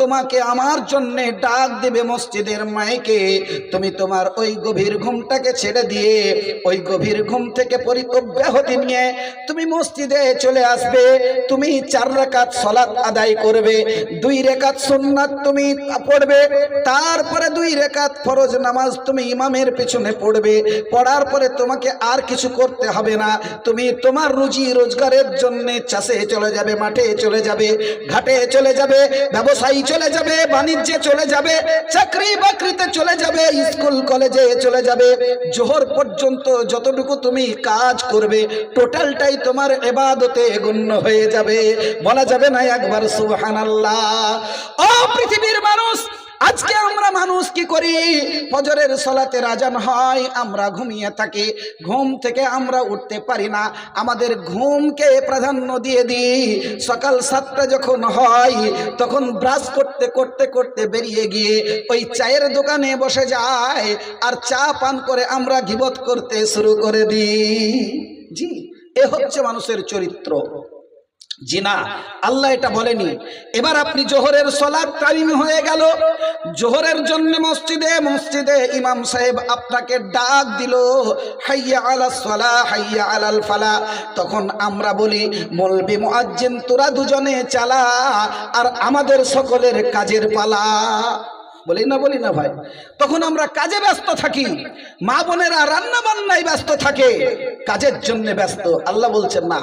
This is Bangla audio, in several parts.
তোমাকে আমার জন্যে ডাক দেবে মসজিদের মাইকে। তুমি তোমার ওই গভীর ঘুমটাকে ছেড়ে দিয়ে ওই গভীর ঘুম থেকে পরিতব্যাহতি নিয়ে তুমি মসজিদে চলে আসবে। তুমি চার রাকাত সলাৎ আদায় করবে, দুই রেখাত সুন্নাত তুমি পড়বে, তারপরে দুই রেখাত ফরজ নামাজ তুমি ইমামের পেছনে পড়বে। পড়ার পরে তোমাকে আর কিছু করতে হবে না। তুমি তোমার রুজি রোজগারের জন্যে চাষে চলে যাবে, মাঠে চলে যাবে, ঘাটে চলে যাবে, ব্যবসায়ী চলে যাবে, বাণিজ্যে চলে যাবে, চাকরি বাকরিতে চলে যাবে, স্কুল, কলেজে চলে যাবে। জোহর পর্যন্ত যতটুকু তুমি কাজ করবে, টোটালটাই তোমার এবাদতে গণ্য হয়ে যাবে। বলা যাবে না একবার সুবহানাল্লাহ। ও পৃথিবীর মানুষ আজকে আমরা মানুষ কি করি? ফজরের সলাতে রাজান হয়, আমরা ঘুমিয়ে থাকি। ঘুম থেকে আমরা উঠতে পারি না। আমাদের ঘুমকে প্রাধান্য দিয়ে দিই। সকাল সাতটা যখন হয়, তখন ব্রাশ করতে করতে করতে বেরিয়ে গিয়ে ওই চায়ের দোকানে বসে যায় আর চা পান করে আমরা গিবত করতে শুরু করে দিই। জি, এ হচ্ছে মানুষের চরিত্র। জি না, আল্লাহ এটা বলেনি। এবার আপনি জোহরের সলাদ টাইম হয়ে গেল। জোহরের জন্য মসজিদে মসজিদে ইমাম সাহেব আপনাকে ডাক দিল, হাইয়া আলা সলা, হাইয়া আলাল ফালা। তখন আমরা বলি, মলবি মুআজ্জিন, তোরা দুজনে চালা, আর আমাদের সকলের কাজের পালা। বলি না বলি না ভাই। তখন আমরা কাজে ব্যস্ত থাকি। মা বোনেরা রান্না বান্নায় ব্যস্ত থাকে। কাজের জন্য ব্যস্ত। আল্লাহ বলছেন, না,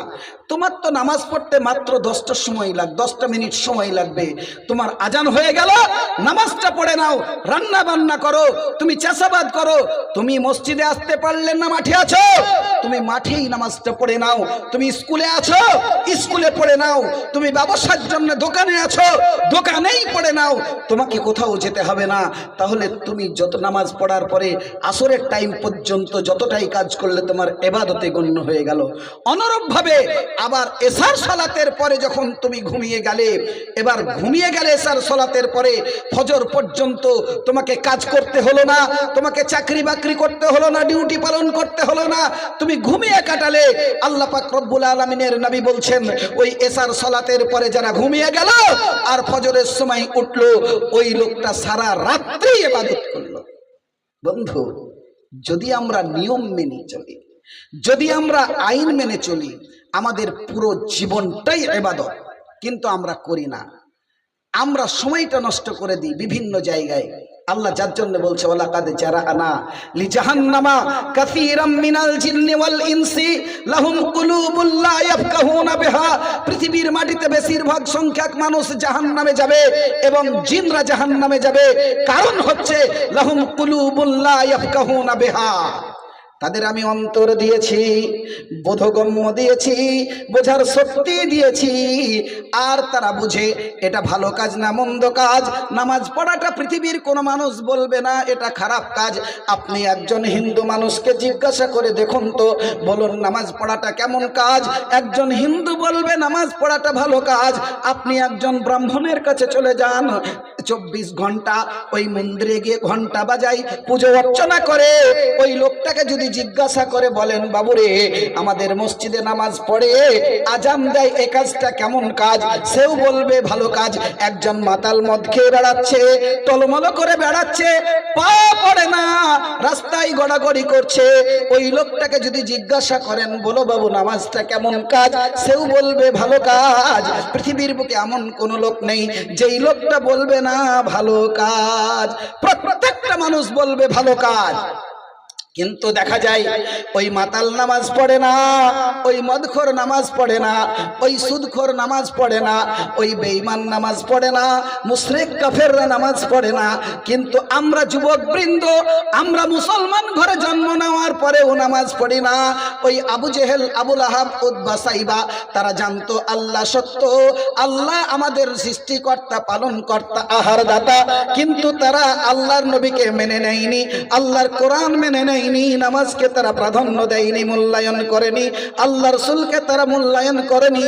তোমার তো নামাজ পড়তে মাত্র দশটার সময় লাগ, দশটা মিনিট সময় লাগবে। তোমার আজান হয়ে গেল, নামাজটা পড়ে নাও, রান্না বান্না করো, তুমি চাষাবাদ করো, তুমি মসজিদে আসতে পারলে না, মাঠে আছো। তুমি মাঠেই নামাজটা পড়ে নাও, তুমি স্কুলে আছো, স্কুলে পড়ে নাও, তুমি ব্যবসার জন্য দোকানে আছো, দোকানেই পড়ে নাও। তোমাকে কোথাও যেতে হবে না। তাহলে তুমি যত নামাজ পড়ার পরে আসরের টাইম পর্যন্ত যতটাই কাজ করলে তোমার এবাদতে গণ্য হয়ে গেল। অনুরূপভাবে আবার এসার সালাতের পরে যখন তুমি ঘুমিয়ে গেলে, এবার ঘুমিয়ে গেলে এসার সালাতের পরে ফজর পর্যন্ত তোমাকে কাজ করতে হলো না, তোমাকে চাকরি বাকরি করতে হলো না ডিউটি পালন করতে হলো না, তুমি ঘুমিয়ে কাটালে আল্লাহ পাক রব্বুল আলমিনের নবী বলছেন, ওই এসার সলাতের পরে যারা ঘুমিয়ে গেল আর ফজরের সময় উঠল, ওই লোকটা সারা রাত্রি এবাদত করল। বন্ধু, যদি আমরা নিয়ম মেনে চলি, যদি আমরা আইন মেনে চলি, আমাদের পুরো জীবনটাই এবাদত, কিন্তু আমরা করি না। আমরা সময়টা নষ্ট করে দিই বিভিন্ন জায়গায়। আল্লাহ যার জন্য বলছে ওলা কাদে যারা আনা লি জাহান্নামা কাসীরাম মিনাল জিন্নি ওয়াল ইনসি, লাহুম কুলুবুল লা ইয়াফকাহুনা বিহা। পৃথিবীর মাটিতে বেশিরভাগ সংখ্যক মানুষ জাহান্নামে যাবে এবং জিনরা জাহান্নামে যাবে। কারণ হচ্ছে, লাহুম কুলুবুল লা ইয়াফকাহুনা বিহা। তাদের আমি অন্তর দিয়েছি, বোধগম্য দিয়েছি, বোঝার শক্তি দিয়েছি। আর তারা বুঝে এটা ভালো কাজ না মন্দ কাজ। নামাজ পড়াটা পৃথিবীর কোনো মানুষ বলবে না, এটা খারাপ কাজ। আপনি একজন হিন্দু মানুষকে জিজ্ঞাসা করে দেখুন তো, বলুন নামাজ পড়াটা কেমন কাজ? একজন হিন্দু বলবে নামাজ পড়াটা ভালো কাজ। আপনি একজন ব্রাহ্মণের কাছে চলে যান, চব্বিশ ঘণ্টা ওই মন্দিরে গিয়ে ঘণ্টা বাজাই, পুজো অর্চনা করে। ওই লোকটাকে যদি জিজ্ঞাসা করে বলেন, বাবুরে, আমাদের মসজিদে নামাজ পড়ে আজান দেয়, এ কাজটা কেমন কাজ? সেও বলবে, ভালো কাজ। একজন মাতাল মদ খেয়ে বেড়াচ্ছে টলমল করে বেড়াচ্ছে, পা পড়ে না, রাস্তায় গড়াগড়ি করছে। ওই লোকটাকে যদি জিজ্ঞাসা করেন, বলো বাবু, নামাজটা কেমন কাজ? সেও বলবে, ভালো কাজ। পৃথিবীর বুকে এমন কোন লোক নেই, যেই লোকটা বলবে, না, ভালো কাজ। প্রত্যেকটা মানুষ বলবে, ভালো কাজ। কিন্তু দেখা যায়, ওই মাতাল নামাজ পড়ে না, ওই মদখোর নামাজ পড়ে না, ওই সুদখোর নামাজ পড়ে না, ওই বেঈমান নামাজ পড়ে না, মুশরিক কাফেররা নামাজ পড়ে না। কিন্তু আমরা যুবক বৃন্দ আমরা মুসলমান ঘরে জন্ম নেওয়ার পরেও নামাজ পড়ি না। ওই আবু জেহেল আবুল আহাব উদ্বা সাইবা, তারা জানতো, আল্লাহ সত্য, আল্লাহ আমাদের সৃষ্টিকর্তা, পালনকর্তা আহার দাতা কিন্তু তারা আল্লাহর নবীকে মেনে নেয়নি, আল্লাহর কোরআন মেনে নেয়নি। দেয়নি, নামাজকে তারা প্রাধান্য দেয়নি, মূল্যায়ন করেনি, আল্লাহ রসুলকে তারা মূল্যায়ন করেনি,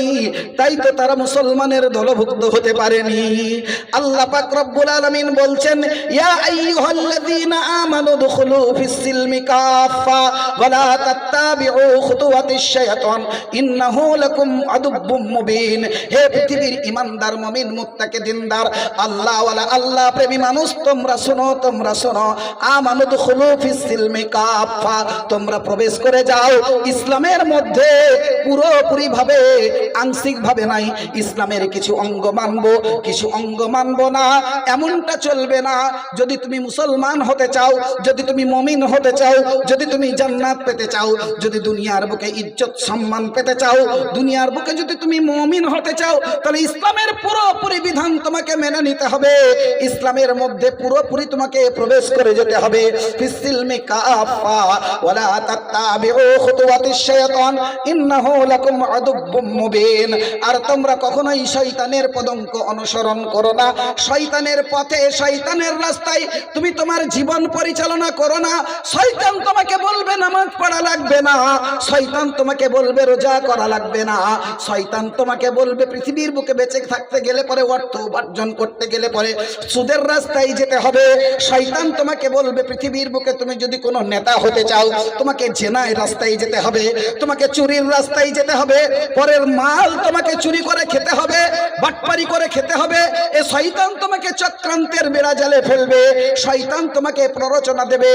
তাই তো তারা মুসলমানের দলভুক্ত হতে পারেনি। আল্লাহ পাক রব্বুল আলামিন বলছেন আল্লাহ প্রেমী মানুষ, তোমরা শোনো তোমরা শোনো তোমরা প্রবেশ করে যাও। ইসলামের মধ্যে পুরোপুরি ভাবে আংশিক ভাবে নাই। ইসলামের কিছু অঙ্গ মানবো, কিছু অঙ্গ মানবো না। এমনটা চলবে না। যদি তুমি মুসলমান হতে চাও, যদি তুমি মমিন হতে চাও, যদি তুমি জান্নাত পেতে চাও, যদি দুনিয়ার বুকে ইজ্জত, সম্মান পেতে চাও, দুনিয়ার বুকে যদি তুমি মমিন হতে চাও, তাহলে ইসলামের পুরোপুরি বিধান তোমাকে মেনে নিতে হবে। ইসলামের মধ্যে পুরোপুরি তোমাকে প্রবেশ করে যেতে হবে। ফিসিলমি কাফা তাত্তাবিউ খুতুওয়াতিশ শায়াতান, ইন্নাহু লাকুম আদুব্বুম মুবিন। আর তোমরা কখনোই শয়তানের পদঙ্ক অনুসরণ করো না। শয়তানের পথে, শয়তানের রাস্তায় তুমি তোমার জীবন পরিচালনা করো না। শয়তান তোমাকে বলবে, নামাজ পড়া লাগবে না। শয়তান তোমাকে বলবে, রোজা করা লাগবে না। শয়তান তোমাকে বলবে, পৃথিবীর বুকে বেঁচে থাকতে গেলে পরে অর্থ উপার্জন করতে গেলে পরে সুদের রাস্তায় যেতে হবে। শয়তান তোমাকে বলবে, পৃথিবীর বুকে তুমি যদি কোনো নেতা হতে চাও, তোমাকে জেনায় রাস্তায় যেতে হবে, তোমাকে চুরির রাস্তায় যেতে হবে, পরের মাল তোমাকে চুরি করে খেতে হবে, বাটপারি করে খেতে হবে, এ শয়তান তোমাকে চক্রান্তের বেড়া জালে ফেলবে, শয়তান তোমাকে প্ররোচনা দেবে,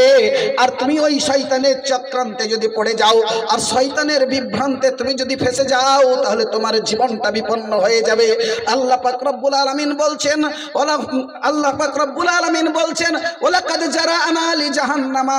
আর তুমি ওই শয়তানের চক্রান্তে যদি পড়ে যাও, আর শয়তানের বিভ্রান্তে তুমি যদি ফেসে যাও, তাহলে তোমার জীবনটা বিপন্ন হয়ে যাবে। আল্লাহ পাক রব্বুল আলামিন বলছেন, ওলা, আল্লাহ পাক রব্বুল আলামিন বলছেন, ওলাকাদ জারানা লি জাহান্নামা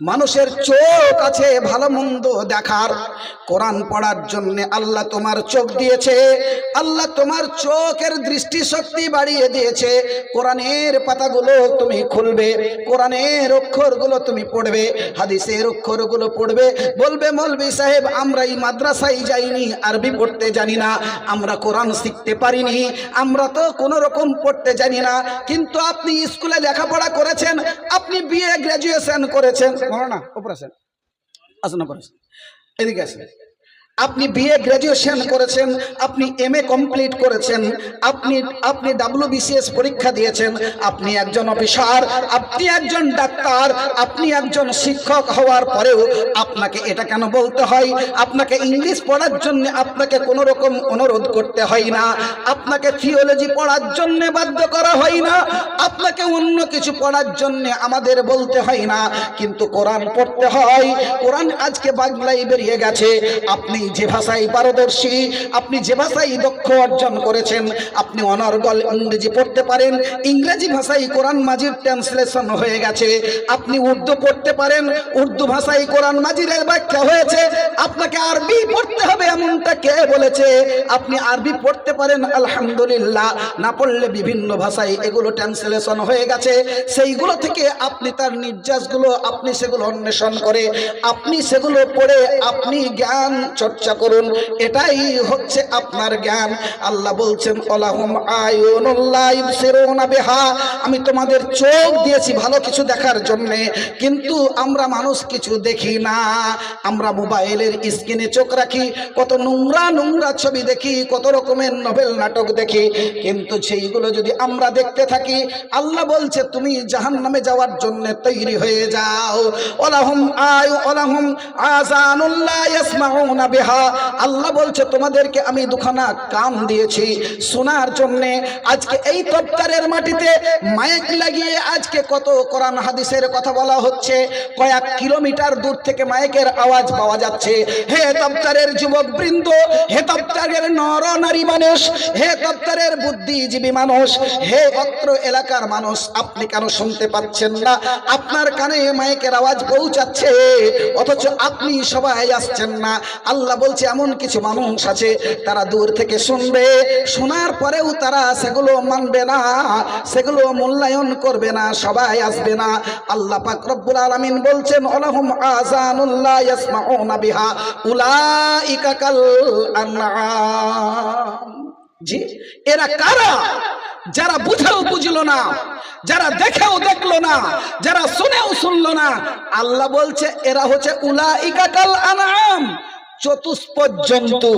মানুষের চোখ আছে ভালো মন্দ দেখার। কোরআন পড়ার জন্য আল্লাহ তোমার চোখ দিয়েছে, আল্লাহ তোমার চোখের দৃষ্টি শক্তি বাড়িয়ে দিয়েছে। কোরআনের পাতাগুলো তুমি খুলবে, কোরআনের অক্ষরগুলো তুমি পড়বে, হাদিসের অক্ষরগুলো পড়বে। বলবে মলবি সাহেব, আমরা এই মাদ্রাসায় যাইনি, আরবি পড়তে জানি না, আমরা কোরআন শিখতে পারিনি, আমরা তো কোনো রকম পড়তে জানি না। কিন্তু আপনি স্কুলে লেখাপড়া করেছেন, আপনি বিএ গ্র্যাজুয়েশন করেছেন। না ওপর আছেন আসুন ওপর আসুন। এদিকে আসেন। আপনি বিএ গ্র্যাজুয়েশন করেছেন, আপনি এমএ কমপ্লিট করেছেন, আপনি আপনি ডাব্লিউবিসিএস পরীক্ষা দিয়েছেন, আপনি একজন অফিসার আপনি একজন ডাক্তার, আপনি একজন শিক্ষক হওয়ার পরেও আপনাকে এটা কেন বলতে হয়? আপনাকে ইংলিশ পড়ার জন্য আপনাকে কোনো রকম অনুরোধ করতে হয় না। আপনাকে থিওলজি পড়ার জন্য বাধ্য করা হয় না। আপনাকে অন্য কিছু পড়ার জন্য আমাদের বলতে হয় না। কিন্তু কোরআন পড়তে হয়। কোরআন আজকে বাংলায় বেরিয়ে গেছে। আপনি যে ভাষায় পারদর্শী, আপনি যে ভাষায় দক্ষ অর্জন করেছেন, আপনি অনর্গল ইংরেজি পড়তে পারেন, ইংরেজি ভাষায় কোরআন মাজির ট্রান্সলেশন হয়ে গেছে, আপনি উর্দু পড়তে পারেন, উর্দু ভাষায় কোরআন মাজিরের ব্যাখ্যা হয়েছে, আপনাকে আরবি পড়তে হবে এমনটা কে বলেছে? আপনি আরবি পড়তে পারেন, আলহামদুলিল্লাহ, না পড়লে বিভিন্ন ভাষায় এগুলো ট্রান্সলেশন হয়ে গেছে, সেইগুলো থেকে আপনি তার নির্যাসগুলো, আপনি সেগুলো অন্বেষণ করে, আপনি সেগুলো পড়ে আপনি জ্ঞান চর্চা করুন। এটাই হচ্ছে আপনার জ্ঞান। আল্লাহ বলছেন ইবসিরুনা বিহা। আমি তোমাদের চোখ দিয়েছি ভালো কিছু দেখার জন্যে, কিন্তু আমরা মানুষ কিছু দেখি না। আমরা মোবাইলের স্ক্রিনে চোখ রাখি, কত নোংরা নোংরা ছবি দেখি, কত রকমের নোবেল নাটক দেখি। কিন্তু সেইগুলো যদি আমরা দেখতে থাকি, আল্লাহ বলছে, তুমি জাহান নামে যাওয়ার জন্য তৈরি হয়ে যাও। ওলাহুম আয় ওলাহুম আজানুল্লাহ বিহা আল্লাহ বলছে, তোমাদেরকে আমি দুখানা কান দিয়েছি। শোনার জন্য আজকে এই তপ্তারের মাটিতে মাইক লাগিয়ে আজকে কত কোরআন হাদিসের কথা বলা হচ্ছে। কয়েক কিলোমিটার দূর থেকে মাইকের আওয়াজ পাওয়া যাচ্ছে। হে তপ্তারের যুবক বৃন্দ হে তপ্তারের নর নারী মানুষ, হে তপ্তারের বুদ্ধিজীবী মানুষ, হে অত্র এলাকার মানুষ, আপনি কেন শুনতে পাচ্ছেন না? আপনার কানে মাইকের আওয়াজ পৌঁছাচ্ছে, অথচ আপনি সবাই আসছেন না। আল্লাহ বলছে, এমন কিছু মানুষ আছে, তারা দূর থেকে শুনবে। শোনার পরেও তারা সেগুলো মানবে না, সেগুলো মূল্যায়ন করবে না, সবাই আসবে না। আল্লাহ পাক রব্বুল আলামিন বলছেন আলাহুম আযানুল্লাহ ইয়াসমাউনা জি, এরা কারা? যারা বুঝেও বুঝলো না, যারা দেখেও দেখল না, যারা শুনেও শুনলো না, আল্লাহ বলছে, এরা হচ্ছে উলাইকা কাল আনআম। চতুষ্প জন্তু।